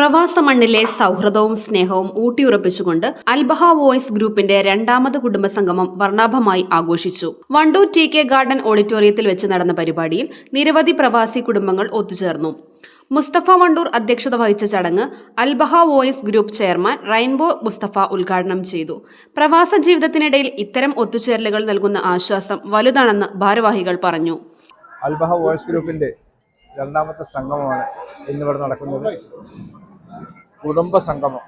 പ്രവാസ മണ്ണിലെ സൗഹൃദവും സ്നേഹവും ഊട്ടിയുറപ്പിച്ചുകൊണ്ട് അൽബഹ വോയ്സ് ഗ്രൂപ്പിന്റെ രണ്ടാമത് കുടുംബസംഗമം വർണാഭമായി ആഘോഷിച്ചു. വണ്ടൂർ ടി കെ ഗാർഡൻ ഓഡിറ്റോറിയത്തിൽ വെച്ച് നടന്ന പരിപാടിയിൽ നിരവധി പ്രവാസി കുടുംബങ്ങൾ ഒത്തുചേർന്നു. മുസ്തഫ വണ്ടൂർ അധ്യക്ഷത വഹിച്ച ചടങ്ങ് Al Baha voice group chairman rainbow Mustafa ഉദ്ഘാടനം ചെയ്തു. പ്രവാസ ജീവിതത്തിനിടയിൽ ഇത്തരം ഒത്തുചേരലുകൾ നൽകുന്ന ആശ്വാസം വലുതാണെന്ന് ഭാരവാഹികൾ പറഞ്ഞു. അൽബഹ വോയിസ് ഗ്രൂപ്പിന്റെ രണ്ടാമത്തെ സംഗമമാണ് ഇന്നിവിടെ നടക്കുന്നത്. കുടുംബ സംഗമം.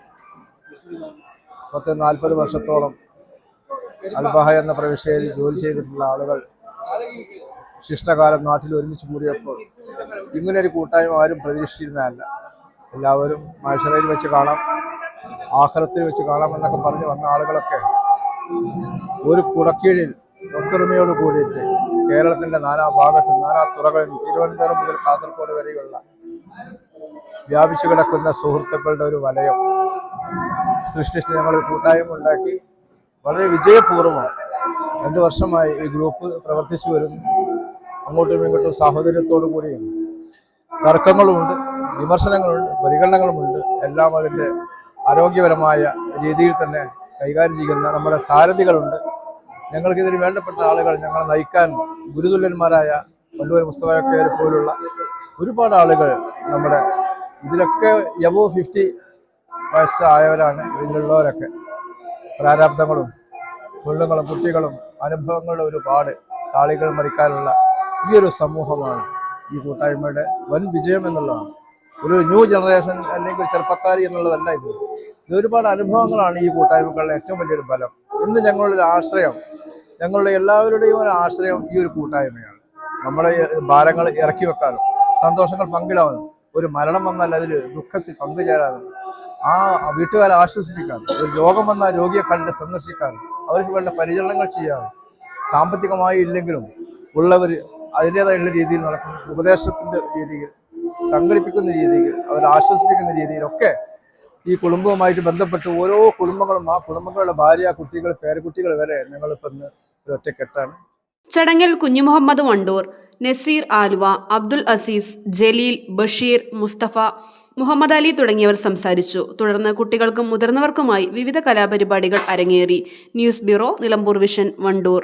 പത്ത് നാൽപ്പത് വർഷത്തോളം അൽബഹ എന്ന പ്രവിശ്യയിൽ ജോലി ചെയ്തിട്ടുള്ള ആളുകൾ ശിഷ്ടകാലം നാട്ടിൽ ഒരുമിച്ച് കൂടിയപ്പോൾ ഇങ്ങനൊരു കൂട്ടായ്മ ആരും പ്രതീക്ഷിച്ചിരുന്നതല്ല. എല്ലാവരും മഴശറയിൽ വെച്ച് കാണാം ആഹ്ലത്തിൽ വെച്ച് കാണാം എന്നൊക്കെ പറഞ്ഞ് വന്ന ആളുകളൊക്കെ ഒരു കുടക്കീഴിൽ ഒത്തൊരുമയോട് കൂടിയിട്ട് കേരളത്തിന്റെ നാനാ ഭാഗത്തും നാനാ തുറകളിൽ തിരുവനന്തപുരം മുതൽ കാസർഗോഡ് വരെയുള്ള വ്യാപിച്ചു കിടക്കുന്ന സുഹൃത്തുക്കളുടെ ഒരു വലയം സൃഷ്ടിച്ച് ഞങ്ങൾ കൂട്ടായ്മ ഉണ്ടാക്കി. വളരെ വിജയപൂർവം രണ്ടു വർഷമായി ഈ ഗ്രൂപ്പ് പ്രവർത്തിച്ചു വരുന്നു. അങ്ങോട്ടും ഇങ്ങോട്ടും സാഹോദര്യത്തോടു കൂടിയും തർക്കങ്ങളുമുണ്ട് വിമർശനങ്ങളുണ്ട് പ്രതികരണങ്ങളുമുണ്ട്. എല്ലാം അതിന്റെ ആരോഗ്യപരമായ രീതിയിൽ തന്നെ കൈകാര്യം ചെയ്യുന്ന നമ്മുടെ സാരഥികളുണ്ട്. ഞങ്ങൾക്ക് ഇതിന് വേണ്ടപ്പെട്ട ആളുകൾ ഞങ്ങളെ നയിക്കാൻ ഗുരുതുല്യന്മാരായ വണ്ടൂർ മുസ്തഫയൊക്കെ പോലുള്ള ഒരുപാട് ആളുകൾ നമ്മുടെ ഇതിലൊക്കെ എബോ ഫിഫ്റ്റി വയസ്സായവരാണ് ഇതിലുള്ളവരൊക്കെ. പ്രാരാബ്ദങ്ങളും കൊള്ളുകളും കുട്ടികളും അനുഭവങ്ങളുടെ ഒരുപാട് താളികൾ മറിക്കാനുള്ള ഈ ഒരു സമൂഹമാണ് ഈ കൂട്ടായ്മയുടെ വൻ വിജയം എന്നുള്ളതാണ്. ഒരു ന്യൂ ജനറേഷൻ അല്ലെങ്കിൽ ചെറുപ്പക്കാരി എന്നുള്ളതല്ല ഇത്. ഇതൊരുപാട് അനുഭവങ്ങളാണ് ഈ കൂട്ടായ്മകളുടെ ഏറ്റവും വലിയൊരു ഫലം ഇന്ന് ഞങ്ങളുടെ ഒരു ആശ്രയം ഞങ്ങളുടെ എല്ലാവരുടെയും ഒരു ആശ്രയം ഈ ഒരു കൂട്ടായ്മയാണ്. നമ്മുടെ ഭാരങ്ങൾ ഇറക്കി വെക്കാനും സന്തോഷങ്ങൾ പങ്കിടാനും ഒരു മരണം വന്നാൽ അതിൽ ദുഃഖത്തിൽ പങ്കുചേരാനും ആ വീട്ടുകാരെ ആശ്വസിപ്പിക്കാനും ഒരു രോഗം വന്നാൽ രോഗിയെ കണ്ട് സന്ദർശിക്കാനും അവർക്ക് വേണ്ട പരിചരണങ്ങൾ ചെയ്യാനും സാമ്പത്തികമായി ഇല്ലെങ്കിലും ഉള്ളവർ അതിന്റെതായുള്ള രീതിയിൽ നടക്കുന്ന ഉപദേശത്തിന്റെ രീതിയിൽ സംഘടിപ്പിക്കുന്ന രീതിയിൽ അവരെ ആശ്വസിപ്പിക്കുന്ന രീതിയിലൊക്കെ ഈ കുടുംബവുമായിട്ട് ബന്ധപ്പെട്ട് ഓരോ കുടുംബങ്ങളും ആ കുടുംബങ്ങളുടെ ഭാര്യ കുട്ടികൾ പേരക്കുട്ടികൾ വരെ ഞങ്ങളിപ്പോൾ ഇന്ന് ഒരു ഒറ്റക്കെട്ടാണ് ചടങ്ങിൽ കുഞ്ഞുമുഹമ്മദ് വണ്ടൂർ നസീർ ആലുവ അബ്ദുൽ അസീസ് ജലീൽ ബഷീർ മുസ്തഫ മുഹമ്മദ് അലി തുടങ്ങിയവർ സംസാരിച്ചു. തുടർന്ന് കുട്ടികൾക്കും മുതിർന്നവർക്കുമായി വിവിധ കലാപരിപാടികൾ അരങ്ങേറി. News bureau Nilambur vision Wandoor.